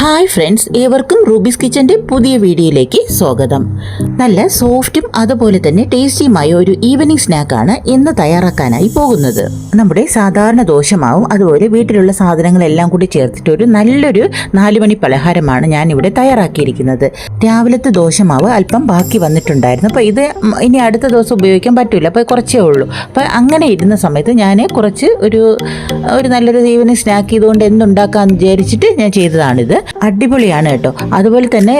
Hi friends ഏവർക്കും Ruby's കിച്ചന്റെ പുതിയ വീഡിയോയിലേക്ക് സ്വാഗതം. നല്ല സോഫ്റ്റും അതുപോലെ തന്നെ ടേസ്റ്റിയുമായ ഒരു ഈവനിങ് സ്നാക്കാണ് ഇന്ന് തയ്യാറാക്കാനായി പോകുന്നത്. നമ്മുടെ സാധാരണ ദോശമാവും അതുപോലെ വീട്ടിലുള്ള സാധനങ്ങളെല്ലാം കൂടി ചേർത്തിട്ട് ഒരു നല്ലൊരു നാലുമണി പലഹാരമാണ് ഞാൻ ഇവിടെ തയ്യാറാക്കിയിരിക്കുന്നത്. രാവിലത്തെ ദോശമാവ് അല്പം ബാക്കി വന്നിട്ടുണ്ടായിരുന്നു. അപ്പോൾ ഇത് ഇനി അടുത്ത ദിവസം ഉപയോഗിക്കാൻ പറ്റില്ല അപ്പോൾ കുറച്ചേ ഉള്ളൂ. അപ്പോൾ അങ്ങനെ ഇരുന്ന സമയത്ത് ഞാൻ കുറച്ച് ഒരു ഒരു നല്ലൊരു ഈവനിങ് സ്നാക്ക് ചെയ്തുകൊണ്ട് എന്തുണ്ടാക്കാമെന്ന് വിചാരിച്ചിട്ട് ഞാൻ ചെയ്തതാണിത്. അടിപൊളിയാണ് കേട്ടോ. അതുപോലെ തന്നെ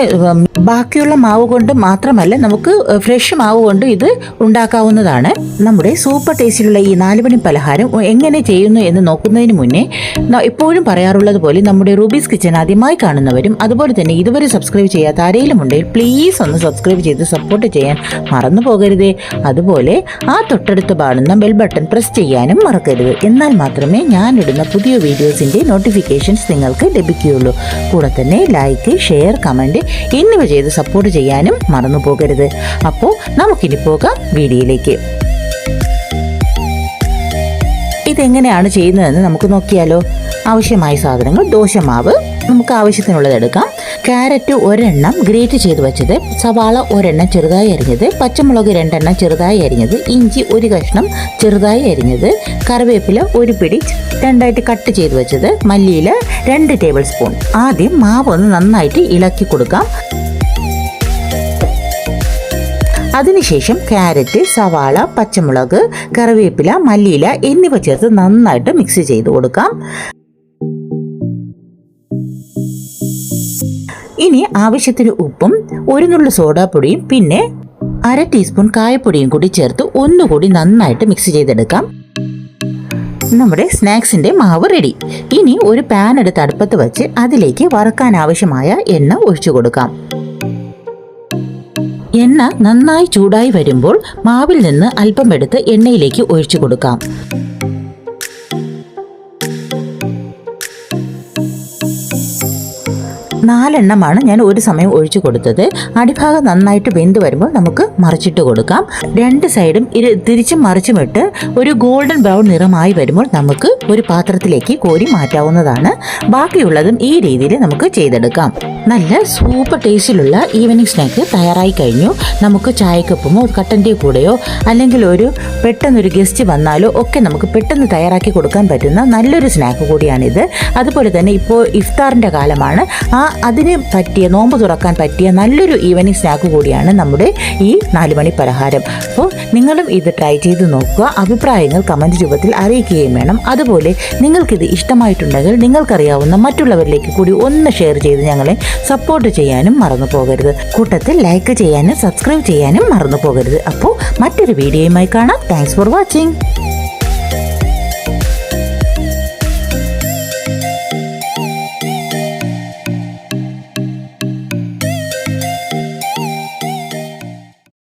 ബാക്കിയുള്ള മാവ് കൊണ്ട് മാത്രമല്ല നമുക്ക് ഫ്രഷ് മാവ് കൊണ്ട് ഇത് ഉണ്ടാക്കാവുന്നതാണ്. നമ്മുടെ സൂപ്പർ ടേസ്റ്റിലുള്ള ഈ നാലുമണി പലഹാരം എങ്ങനെ ചെയ്യുന്നു എന്ന് നോക്കുന്നതിന് മുന്നേ എപ്പോഴും പറയാറുള്ളത് പോലെ നമ്മുടെ റൂബീസ് കിച്ചൺ ആദ്യമായി കാണുന്നവരും അതുപോലെ തന്നെ ഇതുവരെ സബ്സ്ക്രൈബ് ചെയ്യാത്ത ആരെങ്കിലും ഉണ്ടെങ്കിൽ പ്ലീസ് ഒന്ന് സബ്സ്ക്രൈബ് ചെയ്ത് സപ്പോർട്ട് ചെയ്യാൻ മറന്നു പോകരുതേ. അതുപോലെ ആ തൊട്ടടുത്ത് കാണുന്ന ബെൽ ബട്ടൺ പ്രസ് ചെയ്യാനും മറക്കരുത്. എന്നാൽ മാത്രമേ ഞാനിടുന്ന പുതിയ വീഡിയോസിന്റെ നോട്ടിഫിക്കേഷൻസ് നിങ്ങൾക്ക് ലഭിക്കുകയുള്ളൂ. കൂടെ തന്നെ ലൈക്ക് ഷെയർ കമന്റ് എന്നിവ ചെയ്ത് സപ്പോർട്ട് ചെയ്യാനും മറന്നു പോകരുത്. അപ്പോൾ നമുക്കിനി പോകാം വീഡിയോയിലേക്ക്. ഇതെങ്ങനെയാണ് ചെയ്യുന്നതെന്ന് നമുക്ക് നോക്കിയാലോ. ആവശ്യമായ സാധനങ്ങൾ ദോശമാവ് നമുക്ക് ആവശ്യത്തിനുള്ളത് എടുക്കാം. ക്യാരറ്റ് ഒരെണ്ണം ഗ്രേറ്റ് ചെയ്ത് വെച്ചത് സവാള ഒരെണ്ണം ചെറുതായി അരിഞ്ഞത് പച്ചമുളക് രണ്ടെണ്ണം ചെറുതായി അരിഞ്ഞത് ഇഞ്ചി ഒരു കഷ്ണം ചെറുതായി അരിഞ്ഞത് കറിവേപ്പില ഒരു പിടി രണ്ടായിട്ട് കട്ട് ചെയ്ത് വെച്ചത് മല്ലിയില രണ്ട് ടേബിൾ സ്പൂൺ. ആദ്യം മാവ് ഒന്ന് നന്നായിട്ട് ഇളക്കി കൊടുക്കാം. അതിനുശേഷം ക്യാരറ്റ് സവാള പച്ചമുളക് കറിവേപ്പില മല്ലിയില എന്നിവ ചേർത്ത് നന്നായിട്ട് മിക്സ് ചെയ്ത് കൊടുക്കാം. ഇനി ആവശ്യത്തിന് ഉപ്പും ഒരു നുള്ളു സോഡാപ്പൊടിയും പിന്നെ അര ടീസ്പൂൺ കായപ്പൊടിയും കൂടി ചേർത്ത് ഒന്നുകൂടി നന്നായിട്ട് മിക്സ് ചെയ്തെടുക്കാം. നമ്മുടെ സ്നാക്സിന്റെ മാവ് റെഡി ഇനി ഒരു പാൻ എടുത്ത് അടുപ്പത്ത് വെച്ച് അതിലേക്ക് വറുക്കാൻ ആവശ്യമായ എണ്ണ ഒഴിച്ചു കൊടുക്കാം. എണ്ണ നന്നായി ചൂടായി വരുമ്പോൾ മാവിൽ നിന്ന് അല്പം എടുത്ത് എണ്ണയിലേക്ക് ഒഴിച്ചു കൊടുക്കാം. നാലെണ്ണമാണ് ഞാൻ ഒരു സമയം ഒഴിച്ചു കൊടുത്തത്. അടിഭാഗം നന്നായിട്ട് വെന്ത് വരുമ്പോൾ നമുക്ക് മറിച്ചിട്ട് കൊടുക്കാം. രണ്ട് സൈഡും ഇരു തിരിച്ചും മറിച്ചുമിട്ട് ഒരു ഗോൾഡൻ ബ്രൗൺ നിറമായി വരുമ്പോൾ നമുക്ക് ഒരു പാത്രത്തിലേക്ക് കോരി മാറ്റാവുന്നതാണ്. ബാക്കിയുള്ളതും ഈ രീതിയിൽ നമുക്ക് ചെയ്തെടുക്കാം. നല്ല സൂപ്പർ ടേസ്റ്റിലുള്ള ഈവനിങ് സ്നാക്ക് തയ്യാറായി കഴിഞ്ഞു. നമുക്ക് ചായക്കൊപ്പമോ കട്ടന്റെ കൂടെയോ അല്ലെങ്കിൽ ഒരു പെട്ടെന്നൊരു ഗസ്റ്റ് വന്നാലോ ഒക്കെ നമുക്ക് പെട്ടെന്ന് തയ്യാറാക്കി കൊടുക്കാൻ പറ്റുന്ന നല്ലൊരു സ്നാക്ക് കൂടിയാണിത്. അതുപോലെ തന്നെ ഇപ്പോൾ ഇഫ്താറിന്റെ കാലമാണ്. ആ അതിന് പറ്റിയ നോമ്പ് തുറക്കാൻ പറ്റിയ നല്ലൊരു ഈവനിങ് സ്നാക്ക് കൂടിയാണ് നമ്മുടെ ഈ നാലുമണി പലഹാരം. അപ്പോൾ നിങ്ങളും ഇത് ട്രൈ ചെയ്ത് നോക്കുക. അഭിപ്രായങ്ങൾ കമന്റ് രൂപത്തിൽ അറിയിക്കുകയും വേണം. അതുപോലെ നിങ്ങൾക്കിത് ഇഷ്ടമായിട്ടുണ്ടെങ്കിൽ നിങ്ങൾക്കറിയാവുന്ന മറ്റുള്ളവരിലേക്ക് കൂടി ഒന്ന് ഷെയർ ചെയ്ത് ഞങ്ങളെ സപ്പോർട്ട് ചെയ്യാനും മറന്നു പോകരുത്. കൂട്ടത്തിൽ ലൈക്ക് ചെയ്യാനും സബ്സ്ക്രൈബ് ചെയ്യാനും മറന്നു പോകരുത്. അപ്പോൾ മറ്റൊരു വീഡിയോയുമായി കാണാം. Thanks for watching